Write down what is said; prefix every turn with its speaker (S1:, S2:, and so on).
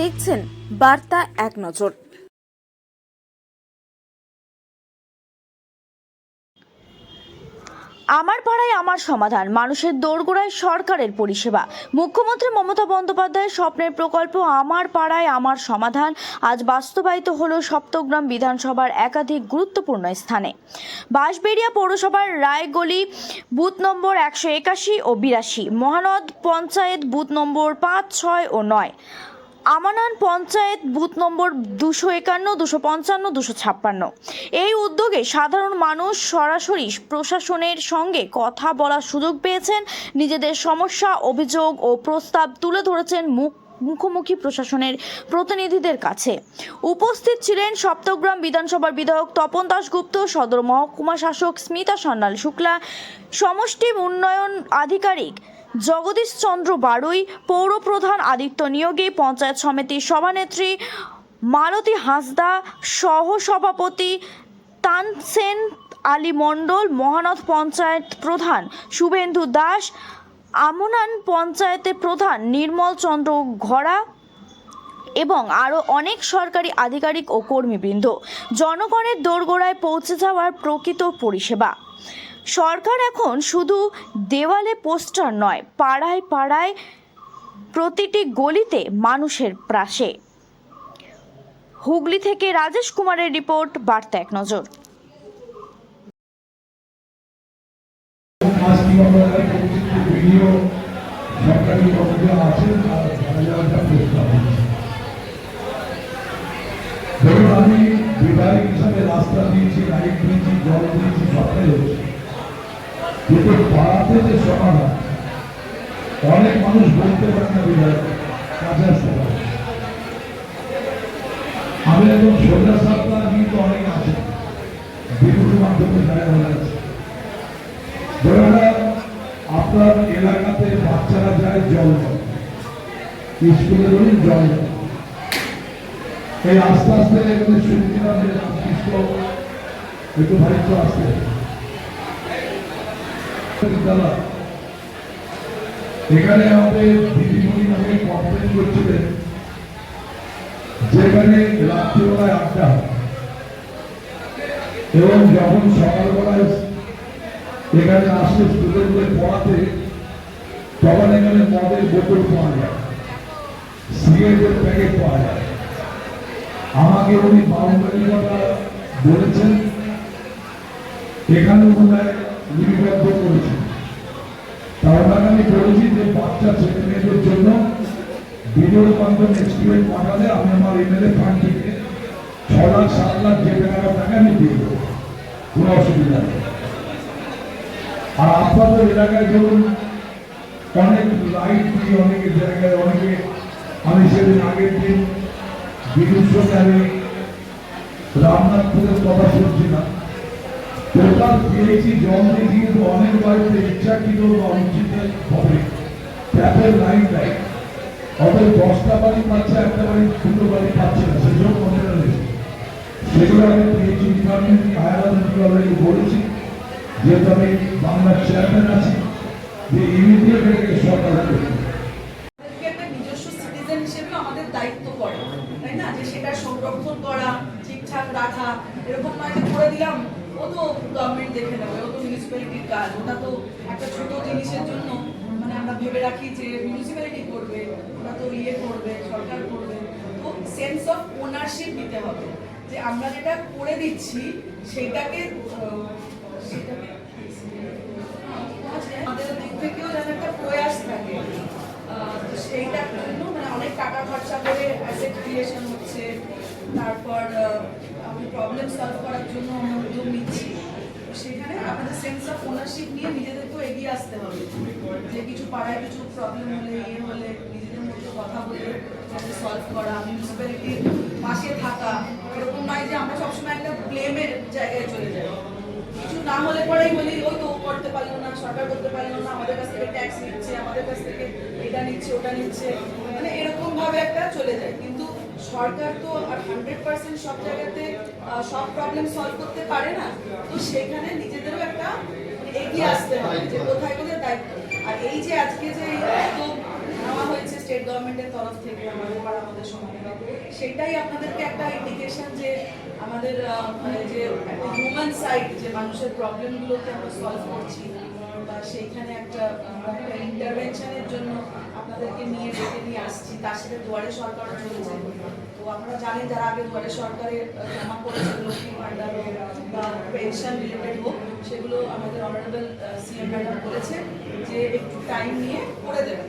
S1: দেখছেন বার্তা এক নজর।
S2: আমার পাড়ায় আমার সমাধান, মানুষের দোরগোড়ায় সরকারের পরিষেবা। মুখ্যমন্ত্রী মমতা বন্দ্যোপাধ্যায়ের স্বপ্নের প্রকল্প আমার পাড়ায় আমার সমাধান, আজ বাস্তবায়িত হলো সপ্তগ্রাম বিধানসভার একাধিক গুরুত্বপূর্ণ স্থানে। বাঁশবেড়িয়া পৌরসভার রায়গলি, বুথ নম্বর একশো একাশি ও বিরাশি, মহানদ পঞ্চায়েত বুথ নম্বর পাঁচ, ছয় ও নয়। আমানান পঞ্চায়েত বুথ নম্বর দুশো একান্ন, দুশো পঞ্চান্ন, দুশো ছাপ্পান্ন। এই উদ্যোগে সাধারণ মানুষ সরাসরি প্রশাসনের সঙ্গে কথা বলার সুযোগ পেয়েছেন। নিজেদের সমস্যা, অভিযোগ ও প্রস্তাব তুলে ধরেছেন মুখ মুখোমুখি প্রশাসনের প্রতিনিধিদের কাছে। উপস্থিত ছিলেন সপ্তগ্রাম বিধানসভার বিধায়ক তপন দাশগুপ্ত, সদর মহকুমা শাসক স্মিতা সান্যাল শুক্লা সমষ্টি উন্নয়ন আধিকারিক জগদীশ চন্দ্র বাড়ুই পৌরপ্রধান আদিত্য নিয়োগী, পঞ্চায়েত সমিতির সভানেত্রী মালতী হাঁসদা সহ সভাপতি তানসেন আলী মণ্ডল, মহানদ পঞ্চায়েত প্রধান শুভেন্দু দাস, আমনান পঞ্চায়েতের প্রধান নির্মল চন্দ্র ঘরা এবং আরও অনেক সরকারি আধিকারিক ও কর্মীবৃন্দ। জনগণের দোরগোড়ায় পৌঁছে যাওয়ার প্রকৃত পরিষেবা। সরকার এখন শুধু দেওয়ালে পোস্টার নয়, পাড়ায় পাড়ায় প্রতিটি গলিতে মানুষের প্রাসে। হুগলি থেকে রাজেশ কুমারের রিপোর্ট, বার্তা এক নজর।
S3: আমি বিধায়ক হিসাবে রাস্তা দিয়েছি লাইট দিয়েছি, জল দিয়েছি হচ্ছে কিন্তু পাড়াতে যে সমাধান অনেক মানুষ বলতে পারে না বিধায়ক কাজে আসতে আমি একদম সোজা সাপলা কিন্তু অনেক আছে। বিদ্যুৎ মাধ্যমে জায়গা হয়ে আছে। আপনার এলাকাতে বাচ্চারা যায় জল স্কুলে ধরুন জল এই আস্তে আস্তে এখানে শুনছিলাম একটু ভারিত আসতে এখানে আমাদের যেখানে রাত্রিবেলায় আড্ডা এবং যখন সকালবেলায় এখানে আসলে স্টুডেন্টদের পড়াতে, তখন এখানে মদের বোতল পাওয়া যায়, সিগারেটের প্যাকেট পাওয়া যায়। আমাকে উনি বাউন্ডারি কথা বলেছেন। এখানে মনে হয় লিপিবদ্ধ করেছেন তা ওনাকে আমি বলেছি যে বাচ্চা ছেলে মেয়েদের জন্য ভিডিও মাধ্যমে পাঠালে আমি আমার এমএলএ ফান্ড থেকে ছ লাখ, সাত লাখ যে টাকা টাকা আমি দিয়ে দেবো। কোনো অসুবিধা নেই। আর আপনাদের এলাকায় ধরুন, অনেক লাইট দিয়ে অনেক জায়গায়, অনেকে আমি সেদিন আগের দিন বিদ্যুৎ আমি রামনাথপুরের কথা টোটাল পেয়েছি জল কিন্তু অনেক বাড়িতে ইচ্ছাকৃত অনুচিত হবে। ট্যাপের লাইন দেয় অতএব দশটা বাড়ি পাচ্ছে, একটা বাড়ি দুটো বাড়ি পাচ্ছে না, সেজন্য রয়েছে সেগুলো আমি পেয়েছি ডিপার্টমেন্ট হায়ার অলরেডি বলেছি যেহেতু আমি বাংলার চেয়ারম্যান আছি, যে ইমিডিয়েট এটাকে সরকার করবে
S4: দায়িত্ব তাই না? সেটা সংরক্ষণ করা, ঠিকঠাক রাখা, এরকম নয় যে করে দিলাম ও তো গভর্নমেন্ট দেখে নেবে, ও তো মিউনিসিপ্যালিটির কাজ, ওটা তো একটা ছোট জিনিসের জন্য মানে আমরা ভেবে রাখি যে মিউনিসিপ্যালিটি করবে ওটা তো ইয়ে করবে, সরকার করবে। তো সেন্স অফ ওনারশিপ নিতে হবে, যে আমরা যেটা করে দিচ্ছি, সেটাকে আমাদের দিক থেকেও যেন একটা প্রয়াস থাকে। তো সেইটার জন্য মানে অনেক টাকা খরচা করে অ্যাসেট ক্রিয়েশন হচ্ছে, তারপর প্রবলেম সলভ করার জন্য আমরা উদ্যোগ নিচ্ছি। সেখানে আমাদের সেন্স অফ ওনারশিপ নিয়ে নিজেদেরকেও এগিয়ে আসতে হবে। যে কিছু পাড়ায় কিছু প্রবলেম হলে ইয়ে হলে নিজেদের মধ্যে কথা বলে যাতে সলভ করা মিউনিসিপ্যালিটির পাশে থাকা, এরকম নয় যে আমরা সবসময় একটা ব্লেমের জায়গায় চলে যাই। কিছু না হলে পরেই বলি, ওই তো করতে পারল না, সরকার করতে পারল না, আমাদের কাছ থেকে ট্যাক্স নিচ্ছে, আমাদের কাছ থেকে এটা নিচ্ছে, ওটা নিচ্ছে। মানে এরকম ভাবে একটা চলে যায়। কিন্তু সরকার তো আর হান্ড্রেড পার্সেন্ট সব জায়গাতে সব প্রবলেম সলভ করতে পারে না। তো সেখানে নিজেদেরও একটা মানে এগিয়ে আসতে হবে যে কোথায় কোথায় দায়িত্ব। আর এই যে আজকে যে নেওয়া হয়েছে স্টেট গভর্নমেন্টের তরফ থেকে, আমাদের পাড়া আমাদের সমাধান সেটাই আপনাদেরকে একটা ইন্ডিকেশন যে আমাদের মানে যে হিউম্যান সাইড যে মানুষের প্রবলেমগুলোকে আমরা সলভ করছি, বা সেইখানে একটা ইন্টারভেনশনের জন্য আপনাদেরকে নিয়ে ডেকে নিয়ে আসছি। তার সাথে দুয়ারে সরকারও চলছে তো আপনারা জানেন যারা আগে দুয়ারে সরকারে জমা করেছে, লক্ষ্মী ভান্ডার হোক বা পেনশন রিলেটেড হোক, সেগুলো আমাদের অনারেবল সিএম ম্যাডাম বলেছে যে একটু টাইম নিয়ে করে দেবেন।